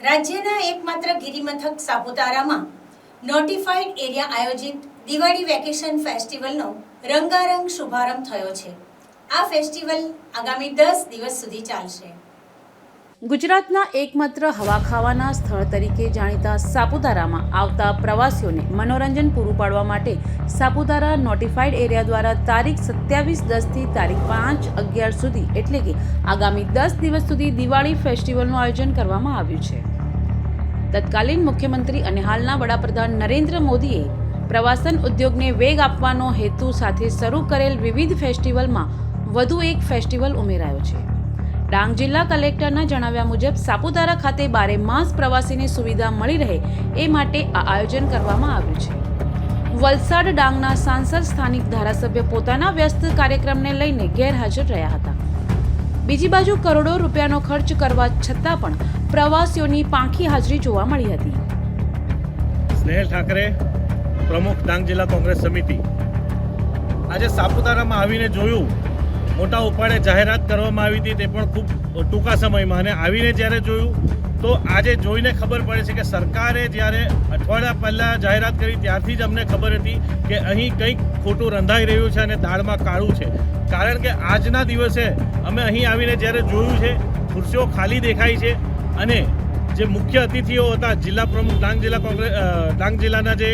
રાજ્યના એકમાત્ર ગિરિમથક સાપુતારામાં નોટિફાઈડ એરિયા આયોજિત દિવાળી વેકેશન ફેસ્ટિવલનો રંગારંગ શુભારંભ થયો છે. આ ફેસ્ટિવલ આગામી દસ દિવસ સુધી ચાલશે. ગુજરાતના એકમાત્ર હવા ખાવાના સ્થળ તરીકે જાણીતા સાપુતારામાં આવતા પ્રવાસીઓને મનોરંજન પૂરું પાડવા માટે સાપુતારા નોટિફાઈડ એરિયા દ્વારા તારીખ સત્યાવીસ દસથી તારીખ પાંચ અગિયાર સુધી એટલે કે આગામી દસ દિવસ સુધી દિવાળી ફેસ્ટિવલનું આયોજન કરવામાં આવ્યું છે. તત્કાલીન મુખ્યમંત્રી અને હાલના વડાપ્રધાન નરેન્દ્ર મોદીએ પ્રવાસન ઉદ્યોગને વેગ આપવાનો હેતુ સાથે શરૂ કરેલ વિવિધ ફેસ્ટિવલમાં વધુ એક ફેસ્ટિવલ ઉમેરાયો છે. ડાંગ જિલ્લા કલેક્ટરના જણાવ્યા મુજબ સાપુતારા ખાતે બારે માસ પ્રવાસીની સુવિધા મળી રહે એ માટે આ આયોજન કરવામાં આવ્યું છે. વલસાડ ડાંગના સાંસદ સ્થાનિક ધારાસભ્ય પોતાના વ્યસ્ત કાર્યક્રમને લઈને ગેરહાજર રહ્યા હતા. બીજી બાજુ કરોડો રૂપિયાનો ખર્ચ કરવા છતાં પણ પ્રવાસીઓની પાંખી હાજરી જોવા મળી હતી. સ્નેહલ ઠાકરે, પ્રમુખ ડાંગ જિલ્લા કોંગ્રેસ સમિતિ. આજે સાપુતારામાં આવીને જોયું મોટા ઉપાડે જાહેરાત કરવામાં આવી હતી તે પણ ખૂબ ટૂંકા સમયમાં અને આવીને જ્યારે જોયું, તો આજે જોઈને ખબર પડે છે કે સરકારે જ્યારે અઠવાડિયા પહેલાં જાહેરાત કરી ત્યારથી જ અમને ખબર હતી કે અહીં કંઈક ખોટું રંધાઈ રહ્યું છે અને દાળમાં કાળું છે. કારણ કે આજના દિવસે અમે અહીં આવીને જ્યારે જોયું છે, ખુરશીઓ ખાલી દેખાય છે અને જે મુખ્ય અતિથિઓ હતા, જિલ્લા પ્રમુખ, ડાંગ જિલ્લા કોંગ્રેસ ડાંગ જિલ્લાના જે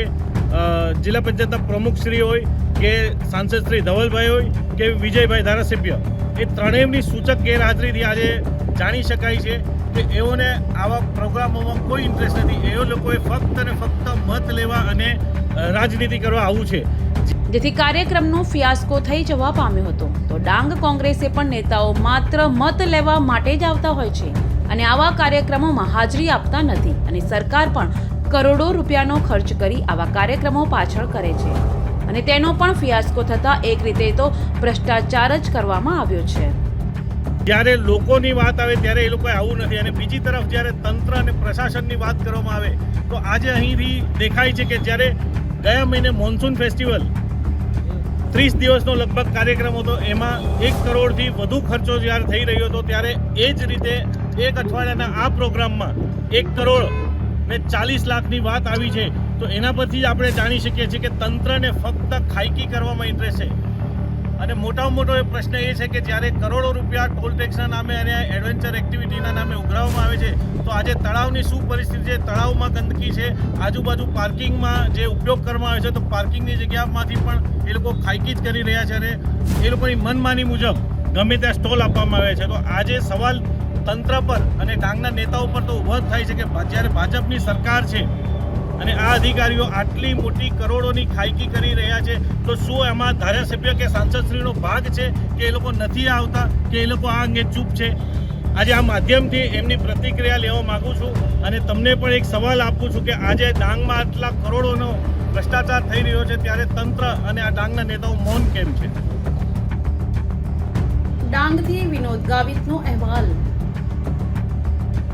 જિલ્લા પંચાયતના પ્રમુખશ્રી હોય કે સાંસદ શ્રી ધવલભાઈ હોય કે વિજયભાઈ ધારાસભ્ય, એ ત્રણેયની સૂચક ગેરહાજરીથી આજે જાણી શકાય છે કે એઓને આવા પ્રોગ્રામોમાં કોઈ ઇન્ટરેસ્ટ નથી. એઓ લોકોએ ફક્ત અને ફક્ત મત લેવા અને રાજનીતિ કરવા આવું છે. જેથી કાર્યક્રમનો ફિયાસ્કો થઈ જવા પામ્યો હતો. તો ડાંગ કોંગ્રેસે પણ નેતાઓ માત્ર મત લેવા માટે જ આવતા હોય છે અને આવા કાર્યક્રમોમાં હાજરી આપતા નથી. અને સરકાર પણ કરોડો રૂપિયાનો ખર્ચ કરી આવા કાર્યક્રમો પાછળ કરે છે. અને તેનો પણ ફિયાસ્કો થતાં એક રીતે તો ભ્રષ્ટાચાર જ કરવામાં આવ્યો છે. જ્યારે લોકોની વાત આવે ત્યારે એ લોકોએ આવું નથી. અને બીજી તરફ જ્યારે તંત્ર અને પ્રશાસનની વાત કરવામાં આવે, તો આજે અહીંથી દેખાય છે કે જ્યારે ગયા મહિને મોન્સૂન ફેસ્ટિવલ, ત્રીસ દિવસનો લગભગ કાર્યક્રમ હતો, એમાં એક કરોડથી વધુ ખર્ચો જ્યારે થઈ રહ્યો હતો, ત્યારે એ જ રીતે એક અઠવાડિયાના આ પ્રોગ્રામમાં એક કરોડ ને ચાલીસ લાખની વાત આવી છે, તો એના પરથી જ આપણે જાણી શકીએ છીએ કે તંત્રને ફક્ત ખાયકી કરવામાં ઇન્ટરેસ્ટ છે. અને મોટામાં મોટો એ પ્રશ્ન એ છે કે જ્યારે કરોડો રૂપિયા ટોલ ટેક્સના નામે અને એડવેન્ચર એક્ટિવિટીના નામે ઉઘરાવવામાં આવે છે, તો આજે તળાવની શું પરિસ્થિતિ છે? તળાવમાં ગંદકી છે, આજુબાજુ પાર્કિંગમાં જે ઉપયોગ કરવામાં આવે છે, તો પાર્કિંગની જગ્યામાંથી પણ એ લોકો ખાયકી જ કરી રહ્યા છે અને એ લોકોની મનમાની મુજબ ગમે ત્યાં સ્ટોલ આપવામાં આવે છે. તો આજે સવાલ તંત્ર પર અને ડાંગના નેતાઓ પર તો ઊભો થાય છે કે જ્યારે ભાજપની સરકાર છે અને આ અધિકારીઓ આટલી મોટી કરોડોની ખાયકી કરી રહ્યા છે, તો શું એમાં ધારાસભ્ય કે સાંસદશ્રીનો ભાગ છે કે એ લોકો નથી આવતા, કે એ લોકો આ અંગે ચૂપ છે? આજે આ માધ્યમથી એમની પ્રતિક્રિયા લેવા માગું છું અને તમને પણ એક સવાલ આપું છું કે આજે ડાંગમાં આટલા કરોડોનો ભ્રષ્ટાચાર થઈ રહ્યો છે, ત્યારે તંત્ર અને આ ડાંગના નેતાઓ મૌન કેમ છે? ડાંગથી વિનોદ ગાવિતનો અહેવાલ.